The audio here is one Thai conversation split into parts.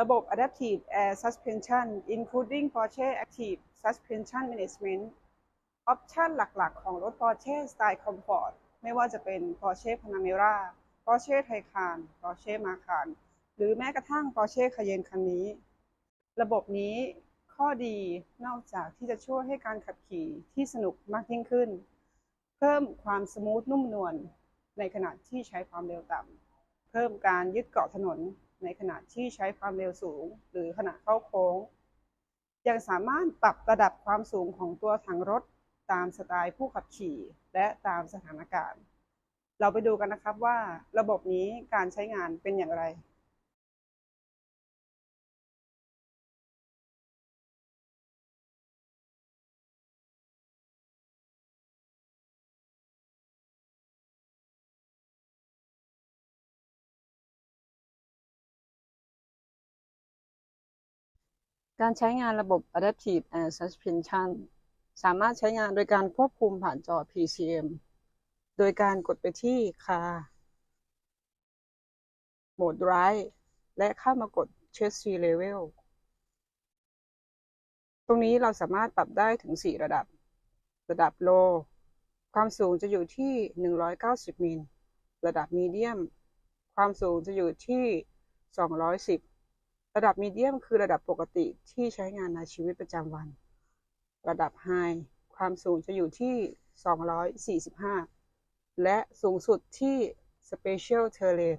ระบบ Adaptive Air Suspension including Porsche Active Suspension Management ออปชันหลักๆ ของรถ Porsche Style Comfort ไม่ว่าจะเป็น Porsche Panamera Porsche Taycan Porsche Macan หรือแม้กระทั่ง Porsche Cayenne คันนี้ ระบบนี้ข้อดีนอกจากที่จะช่วยให้การขับขี่ที่สนุกมากยิ่งขึ้น เพิ่มความสมูทนุ่มนวลในขณะที่ใช้ความเร็วต่ำเพิ่มการยึดเกาะถนน ในขณะที่ใช้ความเร็วสูง หรือขณะเข้าโค้ง ยังสามารถปรับระดับความสูงของตัวถังรถตามสไตล์ผู้ขับขี่ และตามสถานการณ์ เราไปดูกันนะครับว่าระบบนี้การใช้งานเป็นอย่างไร การใช้งานระบบ Adaptive Air Suspension สามารถใช้งานโดยการควบคุมผ่านจอ PCM โดยการกดไปที่ Car Mode Drive และเข้ามากด Chassis Level ตรงนี้เราสามารถปรับได้ถึง 4 ระดับ ระดับ Low ความสูงจะอยู่ที่ 190 มิล ระดับ Medium ความสูงจะอยู่ที่ 210 ระดับมีเดียมคือระดับปกติที่ใช้งานในชีวิตประจำวัน ระดับไฮความสูงจะอยู่ที่ 245 และสูงสุดที่ Special Terrain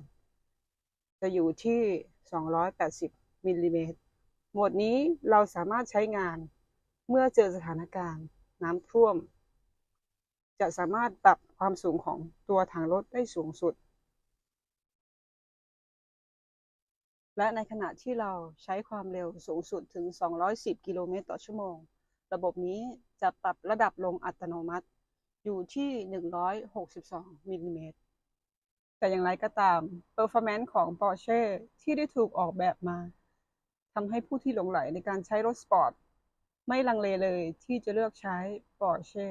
จะอยู่ที่ 280มิลลิเมตรโหมดนี้เราสามารถใช้งานเมื่อเจอสถานการณ์น้ำท่วม จะสามารถปรับความสูงของตัวถังรถได้สูงสุด และในขณะที่เราใช้ความเร็วสูงสุดถึง 210 กิโลเมตรต่อชั่วโมง ระบบนี้จะปรับระดับลงอัตโนมัติอยู่ที่ 162มิลลิเมตร แต่อย่างไรก็ตาม Performance ของ Porsche ที่ได้ถูกออกแบบมาทำให้ผู้ที่หลงไหลในการใช้รถสปอร์ต ไม่ลังเลเลยที่จะเลือกใช้ Porsche